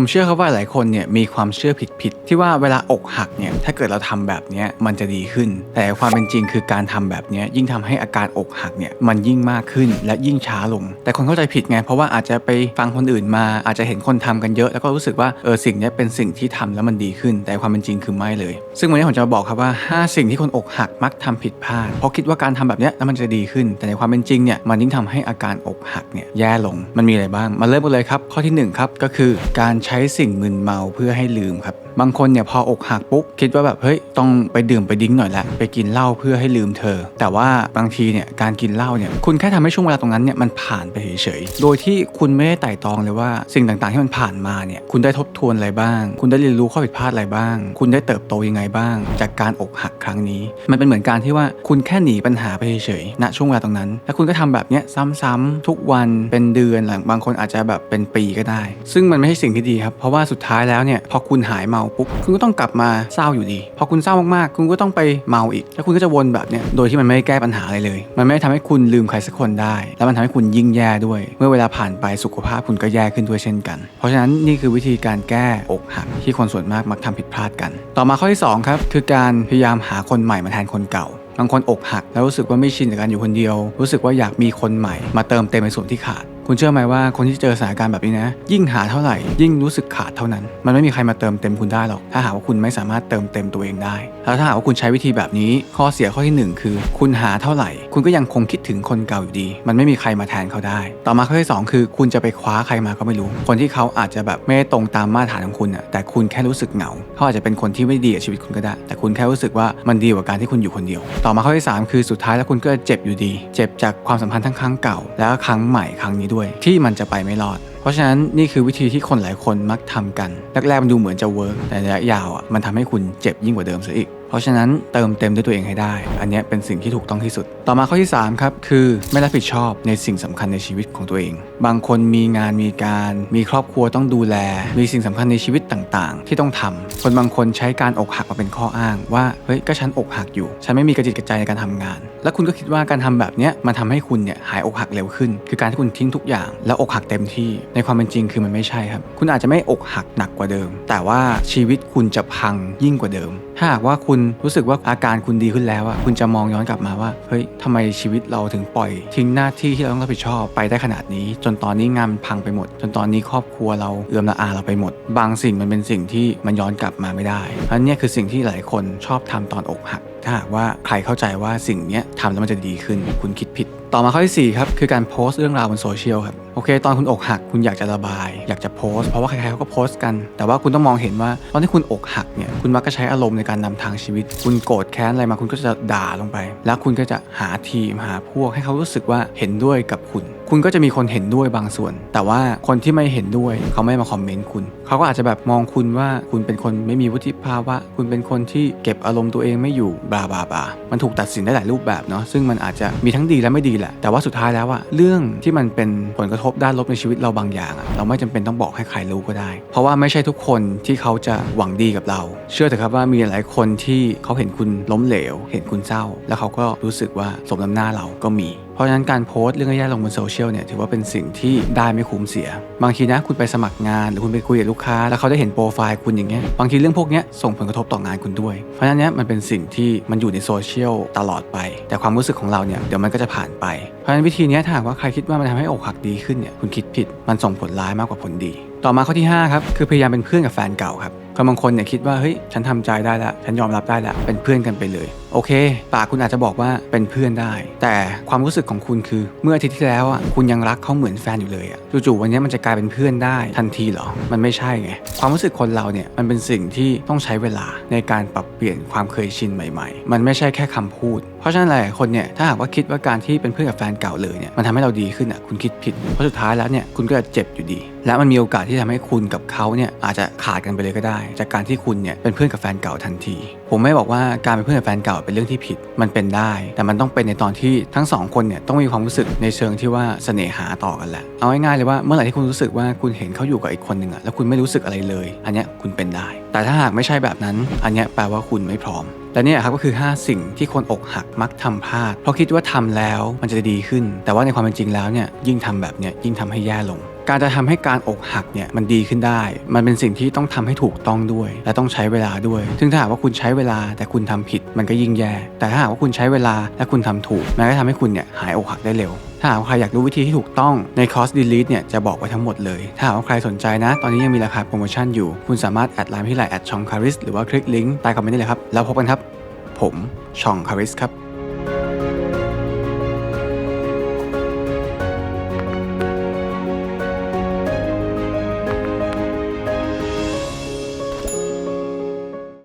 ผมเชื่อครับว่าหลายคนเนี่ยมีความเชื่อผิดๆที่ว่าเวลาอกหักเนี่ยถ้าเกิดเราทำแบบนี้มันจะดีขึ้น แต่ความเป็นจริงคือการทำแบบนี้ยิ่งทำให้อาการอกหักเนี่ยมันยิ่งมากขึ้นและยิ่งช้าลง แต่คนเข้าใจผิดไงเพราะว่าอาจจะไปฟังคนอื่นมาอาจจะเห็นคนทำกันเยอะ แล้วก็รู้สึกว่าเออสิ่งนี้เป็นสิ่งที่ทำแล้วมันดีขึ้น แต่ความเป็นจริงคือไม่เลย ซึ่งวันนี้ผมจะมาบอกครับว่า 5 สิ่งที่คนอกหักมักทำผิดพลาดเพราะคิดว่าการทำแบบนี้แล้วมันจะดีขึ้น แต่ในความเป็นจริงเนี่ยมันยิ่งทำให้อาการอกหักเนี่ยแย่ลงมันมีอะไรบ้างมาเริ่มกันเลยครับข้อที่หนึ่งครับก็คือการใช้สิ่งมึนเมาเพื่อให้ลืมครับ บางคนเนี่ยพออกหักปุ๊บคิดว่าแบบเฮ้ยต้องไปดื่มไปดิ้งหน่อยละไปกินเหล้าเพื่อให้ลืมเธอ แต่ว่าบางทีเนี่ยการกินเหล้าเนี่ยคุณแค่ทำให้ช่วงเวลาตรงนั้นเนี่ยมันผ่านไปเฉยๆโดยที่คุณไม่ได้ไต่ตองเลยว่าสิ่งต่างๆที่มันผ่านมาเนี่ยคุณได้ทบทวนอะไรบ้าง คุณได้เรียนรู้ข้อผิดพลาดอะไรบ้าง คุณได้เติบโตยังไงบ้าง จากการอกหักครั้งนี้ มันเป็นเหมือนการที่ว่าคุณแค่หนีปัญหาไปเฉยๆณช่วงเวลาตรงนั้น แล้วคุณก็ทำแบบเนี้ยซ้ำๆทุกวันเป็นเดือนหลังบางคนอาจจะแบบเป็นปีก็ได้ ซึ่งมันไม่ใช่สิ่งที่ดีครับ เพราะว่าสุดท้ายแล้วเนี่ยพอคุณหายเมาปุ๊บคุณก็ต้องกลับมาเศร้าอยู่ดี พอคุณเศร้ามากๆ คุณก็ต้องไปเมาอีก แล้วคุณก็จะวนแบบเนี้ยโดยที่มันไม่ได้แก้ปัญหาอะไรเลย มันไม่ได้ทำให้คุณลืมใครสักคนได้ แล้วมันทำให้คุณยิ่งแย่ด้วย เมื่อเวลาผ่านไปสุขภาพคุณก็แย่ขึ้นด้วยเช่นกัน เพราะฉะนั้นนี่คือวิธีการแก้อกหักที่คนส่วนมากมักทำผิดพลาดกัน ต่อมาข้อที่สองครับคือการพยายามหาคนใหม่มาแทนคนเก่าบางคนอกหักแล้วรู้สึกว่าไม่ชินกับการอยู่คนเดียว รู้สึกว่าอยากมีคนใหม่ มาเติมเต็มในส่วนที่ขาด คุณเชื่อไหมว่าคนที่เจอสถานการณ์แบบนี้นะ ยิ่งหาเท่าไหร่ ยิ่งรู้สึกขาดเท่านั้น มันไม่มีใครมาเติมเต็มคุณได้หรอก ถ้าหากว่าคุณไม่สามารถเติมเต็มตัวเองได้ แล้วถ้าหากว่าคุณใช้วิธีแบบนี้ ข้อเสียข้อที่หนึ่งคือ คุณหาเท่าไหร่ คุณก็ยังคงคิดถึงคนเก่าอยู่ดี มันไม่มีใครมาแทนเขาได้ ต่อมาข้อที่สองคือ คุณจะไปคว้าใครมาก็ไม่รู้ คนที่เขาอาจจะแบบไม่ได้ตรงตามมาตรฐานของคุณอะแต่คุณแค่รู้สึกเหงา เขาอาจจะเป็นคนที่ไม่ดีกับชีวิตคุณก็ได้ แต่คุณแค่รู้สึกว่ามันดีกว่าการที่คุณอยู่คนเดียว ต่อมาข้อที่สามคือสุดท้ายแล้วคุณก็เจ็บอยู่ดี เจ็บจากความสัมพันธ์ทั้งครั้งเก่า แล้วครั้งใหม่ครั้งนี้ด้วยที่มันจะไปไม่รอด เพราะฉะนั้นนี่คือวิธีที่คนหลายคนมักทำกัน แรกๆมันดูเหมือนจะเวิร์กแต่ระยะยาวอะมันทำให้คุณเจ็บยิ่งกว่าเดิมซะอีก เพราะฉะนั้นเติมเต็มด้วยตัวเองให้ได้ อันนี้เป็นสิ่งที่ถูกต้องที่สุด ต่อมาข้อที่3ครับคือไม่รับผิดชอบในสิ่งสำคัญในชีวิตของตัวเอง บางคนมีงานมีการ มีครอบครัวต้องดูแล มีสิ่งสำคัญในชีวิตต่าง ๆ ที่ต้องทำคนบางคนใช้การอกหักมาเป็นข้ออ้าง ว่าเฮ้ยก็ฉันอกหักอยู่ ฉันไม่มีกระจิตกระใจในการทำงานแล้วคุณก็คิดว่าการทำแบบนี้มันทำให้คุณเนี่ยหายอกหักเร็วขึ้น คือการที่คุณทิ้งทุกอย่าง แล้วอกหักเต็มที่ในความเป็นจริงคือมันไม่ใช่ครับ คุณอาจจะไม่อกหักหนักกว่าเดิม แต่ว่าชีวิตคุณจะพังยิ่งกว่าเดิม ถ้าหากว่าคุณรู้สึกว่าอาการคุณดีขึ้นแล้วอะคุณจะมองย้อนกลับมาว่าเฮ้ยทำไมชีวิตเราถึงปล่อย ทิ้งหน้าที่ที่เราต้องรับผิดชอบไปได้ขนาดนี้ จนตอนนี้งานมันพังไปหมด จนตอนนี้ครอบครัวเราเอื้อมละอาเราไปหมด บางสิ่งมันเป็นสิ่งที่มันย้อนกลับมาไม่ได้อันเนี้คือสิ่งที่หลายคนชอบทำตอนอกหัก ถ้าหากว่าใครเข้าใจว่าสิ่งนี้ทำแล้วมันจะดีขึ้น คุณคิดผิด ต่อมาข้อที่4ครับคือการโพสต์เรื่องราวบนโซเชียลครับ โอเค ตอนคุณอกหักคุณอยากจะระบาย อยากจะโพสเพราะว่าใครๆเขาก็โพสต์กัน แต่ว่าคุณต้องมองเห็นว่าตอนที่คุณอกหักเนี่ยคุณมักจะใช้อารมณ์ในการนำทางชีวิต คุณโกรธแค้นอะไรมาคุณก็จะด่าลงไป แล้วคุณก็จะหาทีมหาพวกให้เขารู้สึกว่าเห็นด้วยกับคุณ คุณก็จะมีคนเห็นด้วยบางส่วน แต่ว่าคนที่ไม่เห็นด้วยเขาไม่มาคอมเมนต์คุณ เขาก็อาจจะแบบมองคุณว่าคุณเป็นคนไม่มีวุฒิภาวะ คุณเป็นคนที่เก็บอารมณ์ตัวเองไม่อยู่บลาบลาบลามันถูกตัดสินได้หลายรูปแบบเนาะซึ่งมันอาจจะมีทั้งดีและไม่ดีแหละแต่ว่าสุดท้ายแล้วอะเรื่องที่มันเป็นผลกระทบบด้านลบในชีวิตเราบางอย่างอะเราไม่จำเป็นต้องบอกให้ใครรู้ก็ได้ เพราะว่าไม่ใช่ทุกคนที่เขาจะหวังดีกับเรา เชื่อเถอะครับว่ามีหลายคนที่เขาเห็นคุณล้มเหลว เห็นคุณเศร้า แล้วเขาก็รู้สึกว่าสมน้ำหน้าเราก็มี เพราะฉะนั้นการโพสต์เรื่องแย่ๆลงบนโซเชียลเนี่ยถือว่าเป็นสิ่งที่ได้ไม่คุ้มเสีย บางทีนะคุณไปสมัครงาน หรือคุณไปคุยกับลูกค้า แล้วเขาได้เห็นโปรไฟล์คุณอย่างเงี้ยบางทีเรื่องพวกเนี้ยส่งผลกระทบต่องานคุณด้วย เพราะฉะนั้นเนี้ยมันเป็นสิ่งที่มันอยู่ในโซเชียลตลอดไป แต่ความรู้สึกของเราเนี่ยเดี๋ยวมันก็จะผ่านไปเพราะฉะนั้นวิธีนี้ถ้าหากว่าใครคิดว่ามันทำให้อกหักดีขึ้นเนี่ยคุณคิดผิดมันส่งผลร้ายมากกว่าผลดี ต่อมาข้อที่5ครับคือพยายามเป็นเพื่อนกับแฟนเก่าครับคนบางคนเนี่ยคิดว่าเฮ้ยฉันทำใจได้แล้วฉันยอมรับได้แล้วเป็นเพื่อนกันไปเลยโอเค ปากคุณอาจจะบอกว่าเป็นเพื่อนได้ แต่ความรู้สึกของคุณคือ เมื่ออาทิตย์ที่แล้วอะคุณยังรักเขาเหมือนแฟนอยู่เลยอะจู่ๆวันนี้มันจะกลายเป็นเพื่อนได้ทันทีเหรอ มันไม่ใช่ไง ความรู้สึกคนเราเนี่ยมันเป็นสิ่งที่ต้องใช้เวลาในการปรับเปลี่ยนความเคยชินใหม่ ๆ มันไม่ใช่แค่คำพูด เพราะฉะนั้นหลายคนเนี่ยถ้าหากว่าคิดว่าการที่เป็นเพื่อนกับแฟนเก่าเลยเนี่ยมันทำให้เราดีขึ้นอะคุณคิดผิดเพราะสุดท้ายแล้วเนี่ยคุณก็จะเจ็บอยู่ดี และมันมีโอกาสที่ทำให้คุณกับเขาเนี่ยอาจจะขาดกันไปเลยก็ได้ จากการที่คุณเนี่ยเป็นเพื่อนกับแฟนเก่าทันที ผมไม่บอกว่าการเป็นเพื่อนกับแฟนเก่าเป็นเรื่องที่ผิดมันเป็นได้ แต่มันต้องเป็นในตอนที่ทั้งสองคนเนี่ยต้องมีความรู้สึกในเชิงที่ว่าเสน่หาต่อกันแหละเอาง่ายๆเลยว่าเมื่อไหร่ที่คุณรู้สึกว่าคุณเห็นเขาอยู่กับอีกคนหนึ่งอะแล้วคุณไม่รู้สึกอะไรเลย อันเนี้ยคุณเป็นได้ แต่ถ้าหากไม่ใช่แบบนั้น อันเนี้ยแปลว่าคุณไม่พร้อมและนี่ครับก็คือ 5 สิ่งที่คนอกหักมักทำพลาด เพราะคิดว่าทำแล้วมันจะดีขึ้น แต่ว่าในความเป็นจริงแล้วเนี่ยยิ่งทำแบบเนี้ยยิ่งทำให้แย่ลง การจะทำให้การอกหักเนี่ยมันดีขึ้นได้ มันเป็นสิ่งที่ต้องทำให้ถูกต้องด้วย และต้องใช้เวลาด้วย ซึ่งถ้าหากว่าคุณใช้เวลาแต่คุณทำผิดมันก็ยิ่งแย่ แต่ถ้าหากว่าคุณใช้เวลาและคุณทำถูก มันก็ทำให้คุณเนี่ยหายอกหักได้เร็วถ้าหากว่าใครอยากรู้วิธีที่ถูกต้องในคอร์ส delete เนี่ยจะบอกไว้ทั้งหมดเลย ถ้าหากว่าใครสนใจนะ ตอนนี้ยังมีราคาโปรโมชั่นอยู่ คุณสามารถแอดไลน์ที่ไลน์แอดชองคาริสหรือว่าคลิกลิงก์ใต้คอมเมนต์ได้เลยครับ แล้วพบกันครับ ผมชองคาริสครับ